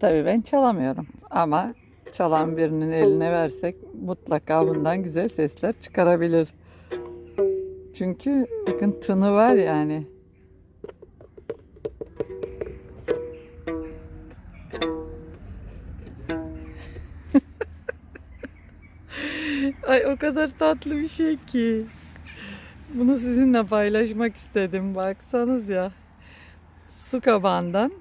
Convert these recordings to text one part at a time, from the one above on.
Tabii ben çalamıyorum ama çalan birinin eline versek mutlaka bundan güzel sesler çıkarabilir. Çünkü bakın tını var yani. Ay o kadar tatlı bir şey ki. Bunu sizinle paylaşmak istedim. Baksanız ya. Su kabağından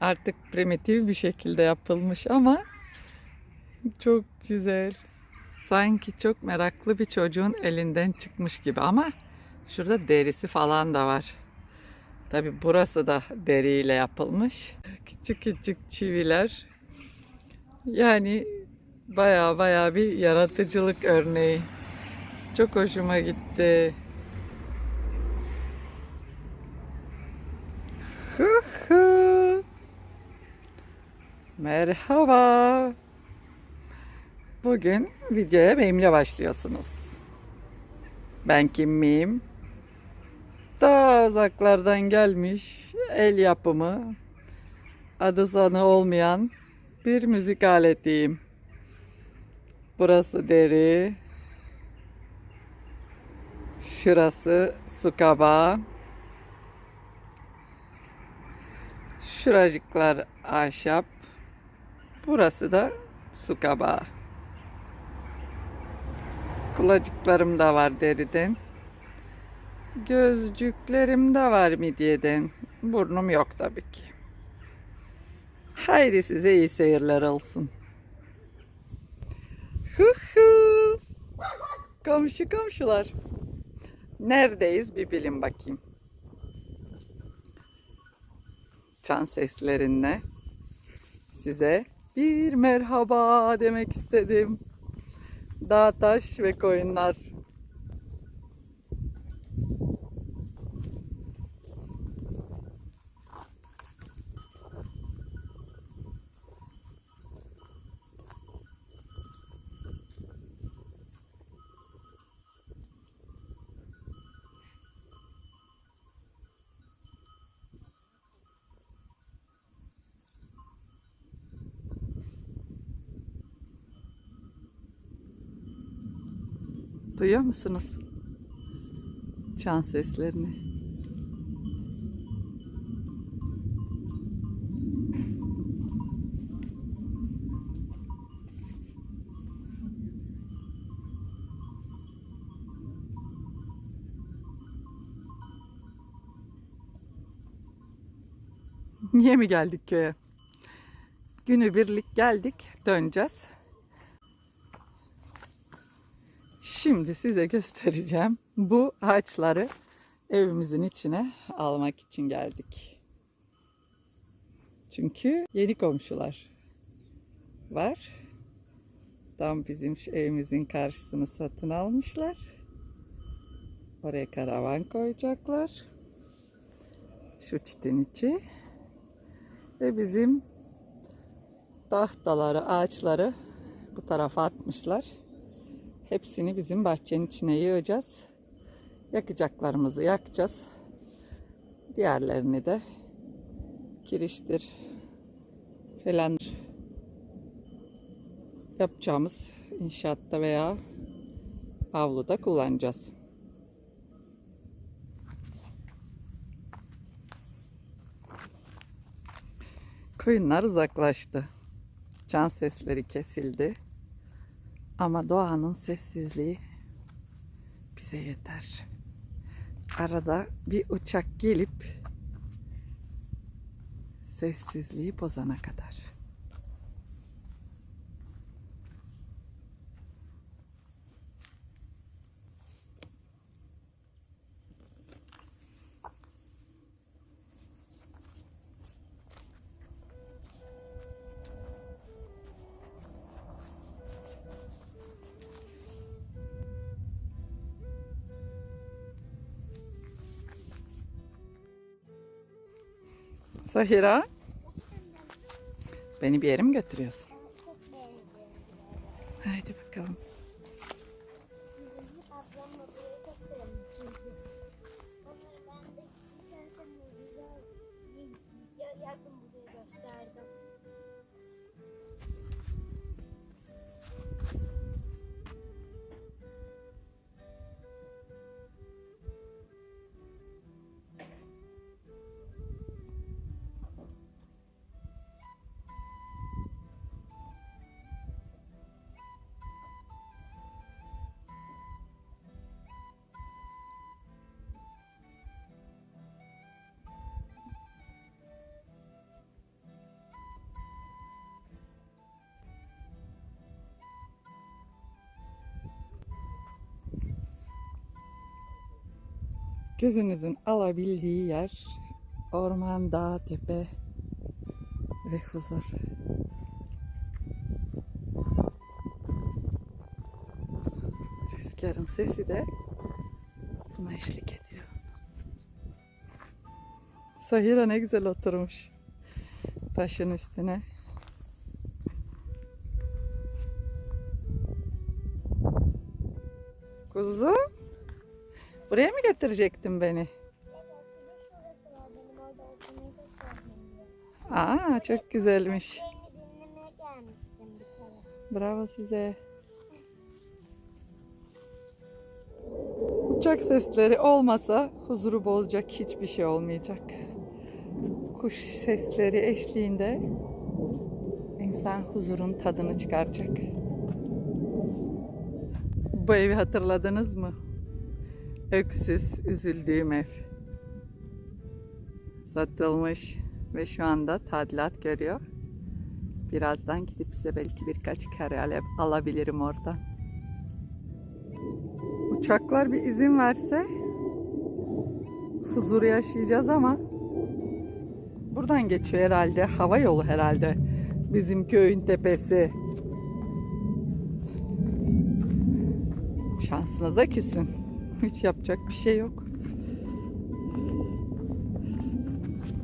artık primitif bir şekilde yapılmış ama çok güzel. Sanki çok meraklı bir çocuğun elinden çıkmış gibi ama şurada derisi falan da var. Tabi burası da deriyle yapılmış. Küçük küçük çiviler. Yani baya baya bir yaratıcılık örneği. Çok hoşuma gitti. Hı hı. Merhaba. Bugün videoya benimle başlıyorsunuz. Ben kim miyim? Ta uzaklardan gelmiş el yapımı adı sanı olmayan bir müzik aletiyim. Burası deri. Şurası su kabağı. Şuracıklar ahşap. Burası da su kabağı. Kulacıklarım da var deriden. Gözcüklerim de var midyeden. Burnum yok tabii ki. Haydi size iyi seyirler olsun. Hu hu. Komşu komşular. Neredeyiz bir bilin bakayım. Çan seslerinle size bir merhaba demek istedim. Dağ, taş ve koyunlar. Duyuyor musunuz? Çan seslerini. Niye mi geldik köye? Günübirlik geldik, döneceğiz. Şimdi size göstereceğim. Bu ağaçları evimizin içine almak için geldik. Çünkü yeni komşular var. Tam bizim evimizin karşısını satın almışlar. Oraya karavan koyacaklar. Şu çitin içi. Ve bizim tahtaları, ağaçları bu tarafa atmışlar. Hepsini bizim bahçenin içine yığacağız. Yakacaklarımızı yakacağız. Diğerlerini de kiriştir falan yapacağımız inşaatta veya avluda kullanacağız. Koyunlar uzaklaştı. Can sesleri kesildi. Ama doğanın sessizliği bize yeter. Arada bir uçak gelip sessizliği bozana kadar. Sahira. Beni bir yere mi götürüyorsun? Haydi bakalım. Gözünüzün alabildiği yer orman, dağ, tepe ve huzur. Rüzgarın sesi de buna eşlik ediyor. Sahira ne güzel oturmuş taşın üstüne. Buraya mı getirecektin beni? Aa, çok güzelmiş. Bravo size. Uçak sesleri olmasa huzuru bozacak hiçbir şey olmayacak. Kuş sesleri eşliğinde insan huzurun tadını çıkaracak. Bu evi hatırladınız mı? Öksüz, üzüldüğüm ev. Satılmış ve şu anda tadilat görüyor. Birazdan gidip size belki birkaç kare alabilirim oradan. Uçaklar bir izin verse huzur yaşayacağız ama buradan geçiyor herhalde. Hava yolu herhalde. Bizim köyün tepesi. Şansınıza küsün. Hiç yapacak bir şey yok.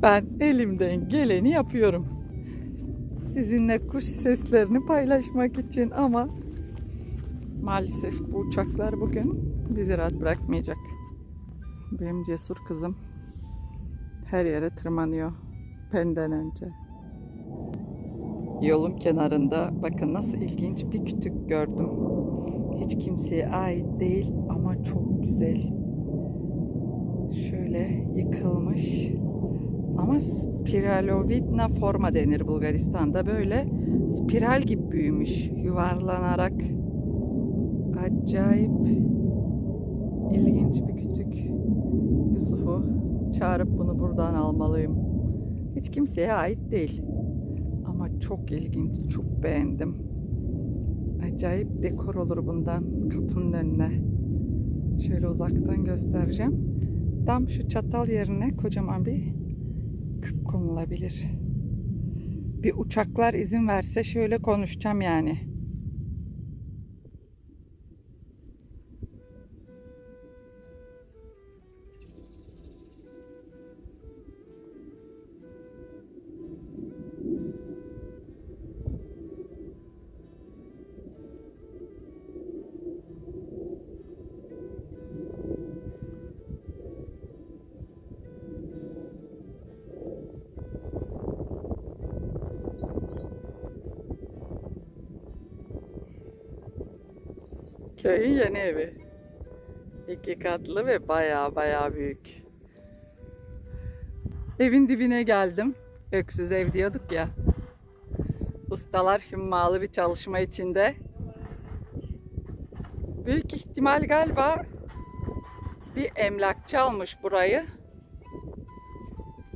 Ben elimden geleni yapıyorum sizinle kuş seslerini paylaşmak için ama maalesef bu uçaklar bugün bizi rahat bırakmayacak. Benim cesur kızım her yere tırmanıyor benden önce. Yolun kenarında bakın nasıl ilginç bir kütük gördüm. Hiç kimseye ait değil ama çok güzel. Şöyle yıkılmış. Ama spiralovidna forma denir Bulgaristan'da. Böyle spiral gibi büyümüş. Yuvarlanarak. Acayip ilginç bir kütük. Yusuf'u çağırıp bunu buradan almalıyım. Hiç kimseye ait değil. Ama çok ilginç. Çok beğendim. Acayip dekor olur bundan kapının önüne. Şöyle uzaktan göstereceğim. Tam şu çatal yerine kocaman bir küp konulabilir. Bir uçaklar izin verse şöyle konuşacağım yani. Köyün yeni evi. İki katlı ve baya baya büyük. Evin dibine geldim. Öksüz ev diyorduk ya. Ustalar hümmalı bir çalışma içinde. Büyük ihtimal galiba bir emlakçı almış burayı.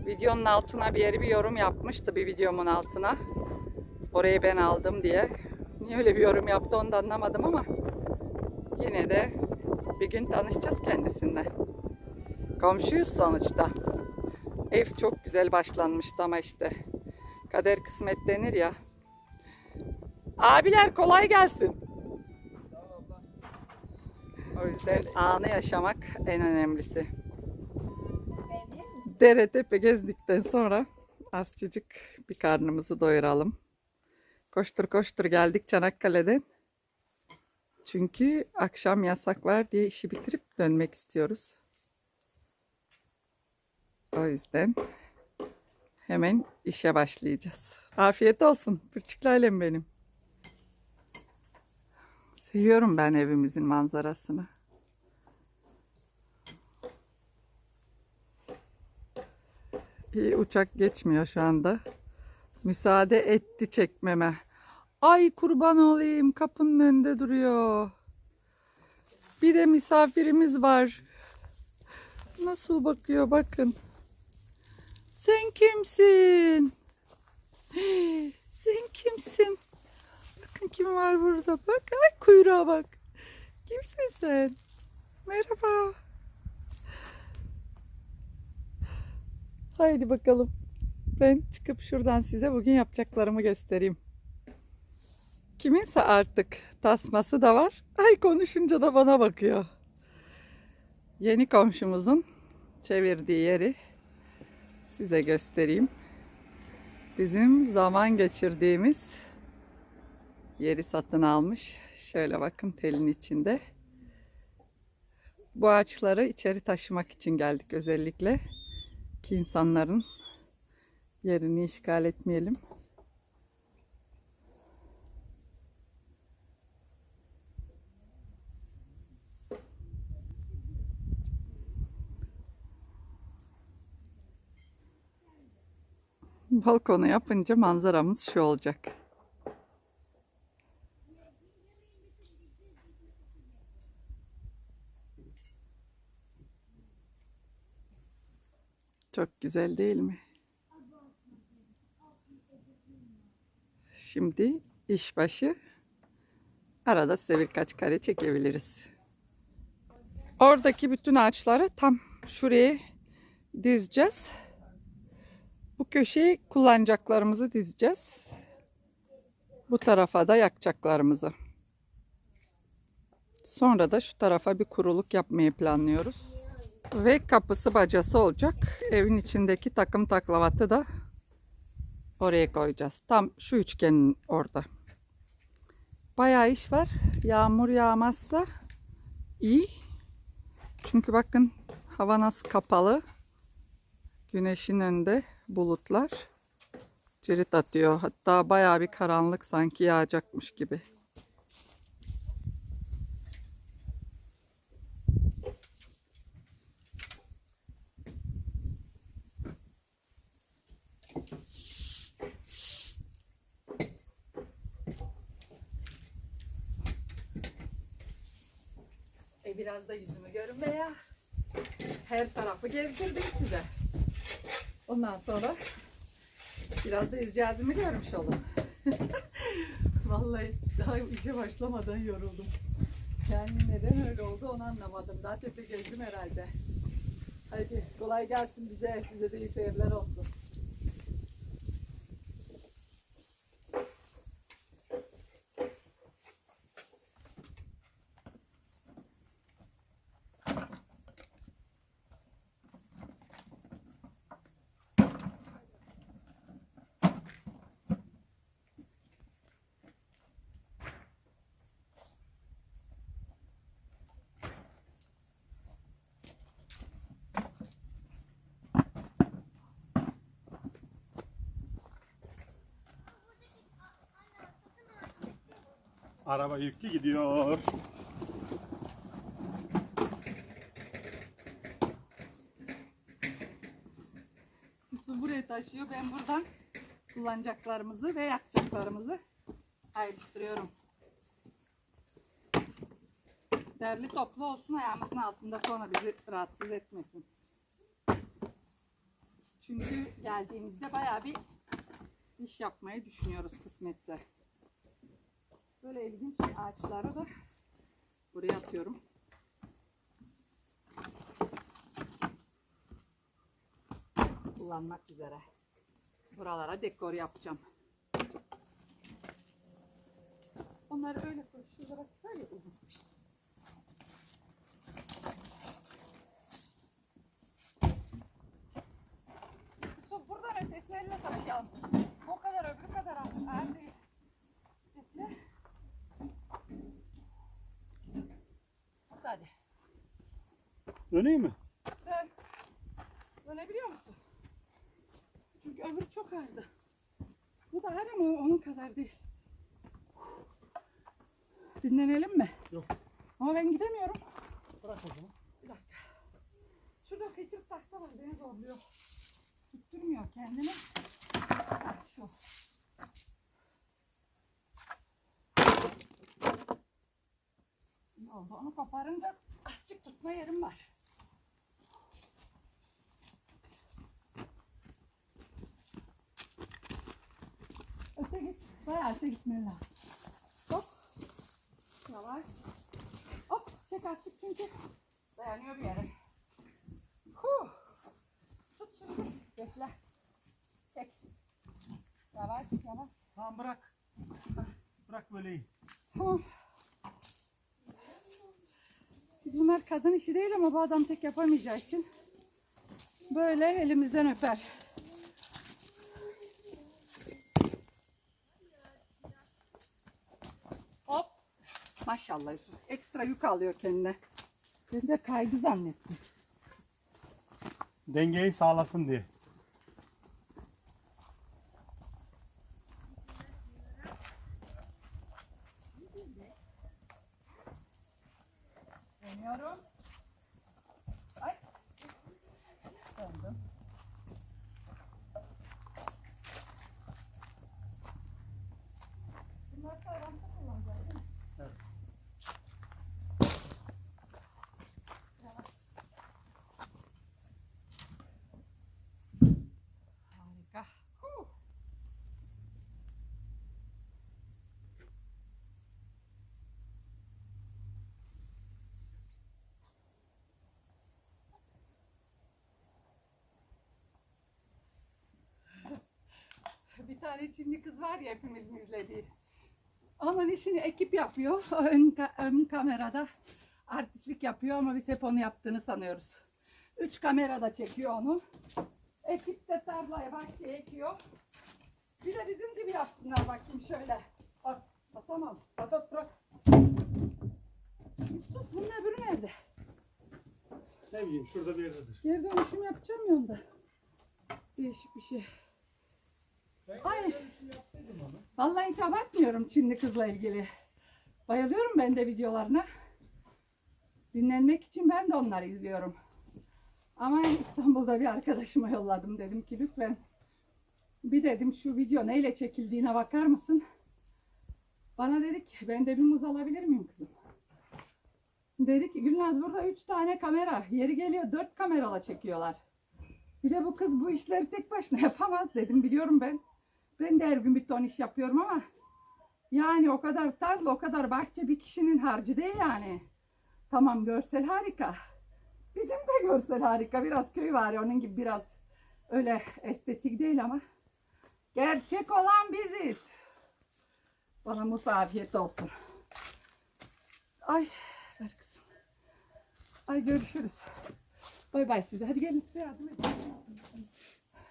Videonun altına bir yeri bir yorum yapmıştı bir videomun altına. Orayı ben aldım diye. Niye öyle bir yorum yaptı onu da anlamadım ama yine de bir gün tanışacağız kendisiyle. Komşuyuz sonuçta. Ev çok güzel başlanmıştı ama işte kader kısmet denir ya. Abiler kolay gelsin. O yüzden anı yaşamak en önemlisi. Dere tepe gezdikten sonra azıcık bir karnımızı doyuralım. Koştur koştur geldik Çanakkale'den. Çünkü akşam yasak var diye işi bitirip dönmek istiyoruz. O yüzden hemen işe başlayacağız. Afiyet olsun. Pırçıklı ailem benim. Seviyorum ben evimizin manzarasını. İyi uçak geçmiyor şu anda. Müsaade etti çekmeme. Ay kurban olayım kapının önünde duruyor. Bir de misafirimiz var. Nasıl bakıyor bakın. Sen kimsin? Sen kimsin? Bakın kim var burada. Bak ay kuyruğa bak. Kimsin sen? Merhaba. Haydi bakalım. Ben çıkıp şuradan size bugün yapacaklarımı göstereyim. Kiminse artık tasması da var. Ay konuşunca da bana bakıyor. Yeni komşumuzun çevirdiği yeri size göstereyim. Bizim zaman geçirdiğimiz yeri satın almış. Şöyle bakın telin içinde. Bu ağaçları içeri taşımak için geldik özellikle. Ki insanların yerini işgal etmeyelim. Balkona yapınca manzaramız şu olacak. Çok güzel değil mi? Şimdi iş başı. Arada size birkaç kare çekebiliriz. Oradaki bütün ağaçları tam şuraya dizeceğiz. Bu köşeyi kullanacaklarımızı dizeceğiz. Bu tarafa da yakacaklarımızı. Sonra da şu tarafa bir kuruluk yapmayı planlıyoruz. Ve kapısı bacası olacak. Evin içindeki takım taklavatı da oraya koyacağız. Tam şu üçgenin orada. Bayağı iş var. Yağmur yağmazsa iyi. Çünkü bakın hava nasıl kapalı. Güneşin önünde bulutlar cirit atıyor. Hatta bayağı bir karanlık sanki yağacakmış gibi. E biraz da yüzümü görün be ya. Her tarafı gezdirdik size. Ondan sonra biraz da izcazımı görmüş olun. Vallahi daha işe başlamadan yoruldum. Yani neden öyle oldu onu anlamadım. Daha tepe gezdim herhalde. Hadi kolay gelsin bize. Size de iyi seyirler olsun. Araba yüklü gidiyor. Su buraya taşıyor. Ben buradan kullanacaklarımızı ve yakacaklarımızı ayrıştırıyorum. Derli toplu olsun ayağımızın altında sonra bizi rahatsız etmesin. Çünkü geldiğimizde bayağı bir iş yapmayı düşünüyoruz kısmetse. Böyle ilginç ağaçları da buraya atıyorum. kullanmak üzere. Buralara dekor yapacağım. Onları öyle koy. Şuralara böyle uzun. Yusuf buradan ötesini elle taşıyalım. O kadar öbürü kadar ağır değil. Bekle. Hadi. Döneyim mi? Sen dönebiliyor musun? Çünkü öbürü çok ağırdı. Bu da ağır ama onun kadar değil. Dinlenelim mi? Yok. Ama ben gidemiyorum. Bırak o zaman. Bir dakika. Şurada kıçırık tahta var beni zorluyor. Tutturmuyor kendini. Ha, Şu. İyi oldu. Onu koparınca azıcık tutma yerim var. Öte git. Bayağı öte gitmen lazım. Hop. Yavaş. Hop. Çek artık çünkü dayanıyor bir yere. Huh. Tut şimdi. Bekle. Çek. Yavaş yavaş. Tamam bırak. Bırak böyle iyi. Tamam. Biz bunlar kadın işi değil ama bu adam tek yapamayacağı için böyle elimizden öper. Hop. Maşallah Yusuf. Ekstra yük alıyor kendine. Ben de kaydı zannettim. Dengeyi sağlasın diye. Dönüyorum. Ay. Döndüm. Bunlar sağlamda kullanacağız değil mi? Evet. Yavaş. Harika. Huh. Bir tane Çinli kız var ya hepimizin izlediği. Onun işini ekip yapıyor. O Ön, ka- ön kamerada artistlik yapıyor ama biz hep onu yaptığını sanıyoruz. Üç kamerada çekiyor onu. Ekip de tarlaya bahçeye ekiyor. Bir de bizim gibi yapsınlar bakayım şöyle. Bak, bak tamam. At at bırak. Yusuf bunun öbürü nerede? Ne bileyim şurada bir yerdedir. Geri dönüşüm yapacağım ya onda. Değişik bir şey. Ay. onu. Vallahi hiç abartmıyorum Çinli kızla ilgili. Bayılıyorum ben de videolarına. Dinlenmek için ben de onları izliyorum. Ama İstanbul'da bir arkadaşıma yolladım. Dedim ki lütfen bir dedim şu video neyle çekildiğine bakar mısın? Bana dedi ki ben de bir muz alabilir miyim kızım? Dedi ki Gülnaz burada üç tane kamera. Yeri geliyor dört kamerala çekiyorlar. Bir de bu kız bu işleri tek başına yapamaz dedim. Biliyorum ben. Ben de her gün bir ton iş yapıyorum ama yani o kadar tarla, o kadar bahçe bir kişinin harcı değil yani. Tamam görsel harika. Bizim de görsel harika. Biraz köy var ya onun gibi biraz öyle estetik değil ama. Gerçek olan biziz. Bana musafiyet olsun. Ay ver kızım. Ay görüşürüz. Bay bay size. Hadi gelin size yardım edin.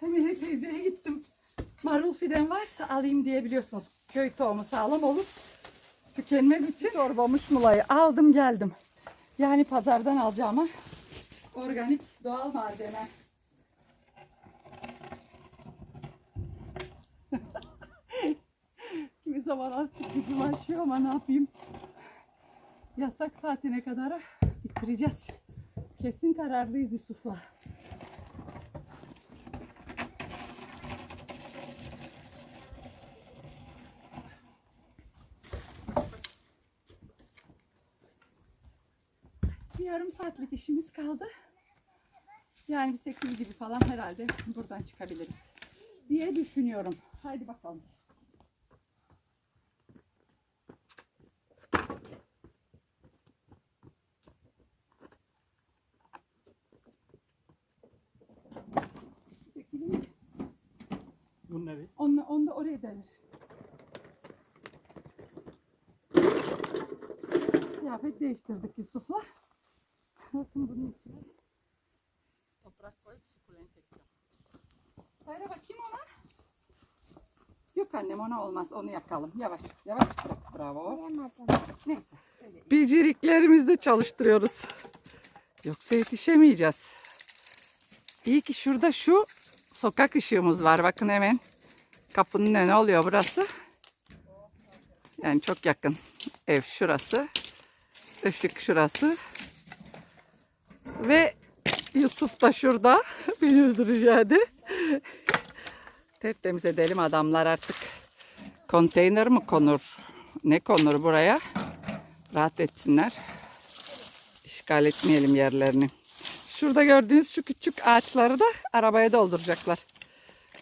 Emine teyzeye gittim. Marul fiden varsa alayım diye biliyorsunuz. Köy tohumu sağlam olur. Tükenmez için çorbamış mulayı aldım geldim. Yani pazardan alacağıma organik doğal malzeme. Kimi zaman az çıkıp başlıyor ama ne yapayım. Yasak saatine kadar bitireceğiz. Kesin kararlıyız Yusuf'la. Yarım saatlik işimiz kaldı. Yani bir 8 gibi falan herhalde buradan çıkabiliriz diye düşünüyorum. Haydi bakalım. Çekilin. Bu nereye? Onu, onu da oraya denir. Kıyafet değiştirdik Yusuf'la. Bakın bunun içine toprak koyup sukulent ekeceğim. Sayra bakayım ona. Yok annem ona olmaz. Onu yakalım. Yavaş yavaş bırak. Bravo. Neyse. Beceriklerimizi de çalıştırıyoruz. Yoksa yetişemeyeceğiz. İyi ki şurada şu sokak ışığımız var. Bakın hemen kapının önü oluyor burası. Yani çok yakın. Ev şurası. Işık şurası. Ve Yusuf da şurada. Beni öldüreceğiydi. Tertemiz edelim adamlar artık. Konteyner mi konur? Ne konur buraya? Rahat etsinler. İşgal etmeyelim yerlerini. Şurada gördüğünüz şu küçük ağaçları da arabaya dolduracaklar.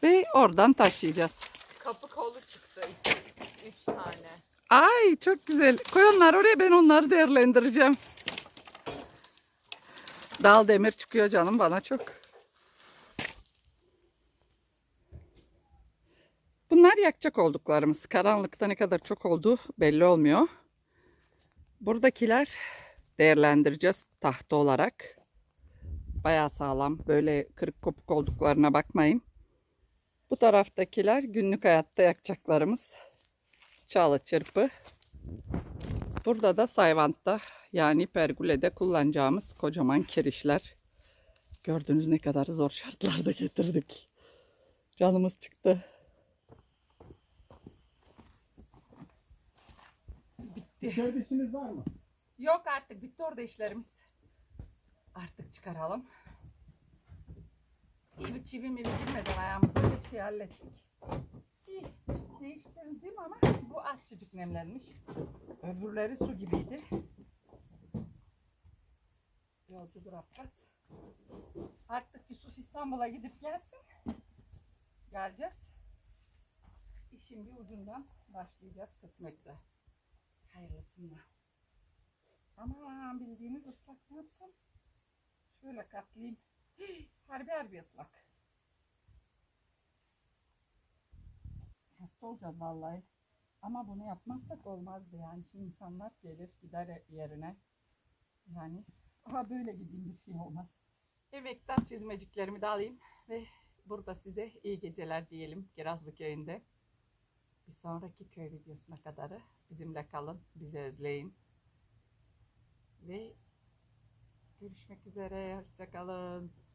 Ve oradan taşıyacağız. Kapı kolu çıktı. Üç tane. Ay çok güzel. Koy onları oraya ben onları değerlendireceğim. Dal demir çıkıyor canım bana çok. Bunlar yakacak olduklarımız. Karanlıkta ne kadar çok olduğu belli olmuyor. Buradakiler değerlendireceğiz tahta olarak. Bayağı sağlam. Böyle kırık kopuk olduklarına bakmayın. Bu taraftakiler günlük hayatta yakacaklarımız. Çağla çırpı. Burada da Sayvant'ta yani pergülede kullanacağımız kocaman kirişler. Gördüğünüz ne kadar zor şartlarda getirdik. Canımız çıktı. İçeride işiniz var mı? Yok artık bitti orada işlerimiz. Artık çıkaralım. İyi bir çivi mi bitirmeden ayağımızda bir şey hallettik. Değiştirdim ama bu azıcık nemlenmiş. Öbürleri su gibiydi. Yolcudur Abbas. Artık Yusuf İstanbul'a gidip gelsin. Geleceğiz. İşin bir ucundan başlayacağız kısmetse. Hayırlısıyla. Aman bildiğiniz ıslak ne yapsam? Şöyle katlayayım. Hii, Harbi harbi ıslak. Hasta olacağız vallahi. Ama bunu yapmazsak olmazdı yani. Şimdi insanlar gelir gider yerine. Yani aha böyle gideyim bir şey olmaz. Emektar çizmeciklerimi de alayım ve burada size iyi geceler diyelim Kirazlı köyünde. Bir sonraki köy videosuna kadar bizimle kalın, bizi özleyin. Ve görüşmek üzere, hoşçakalın.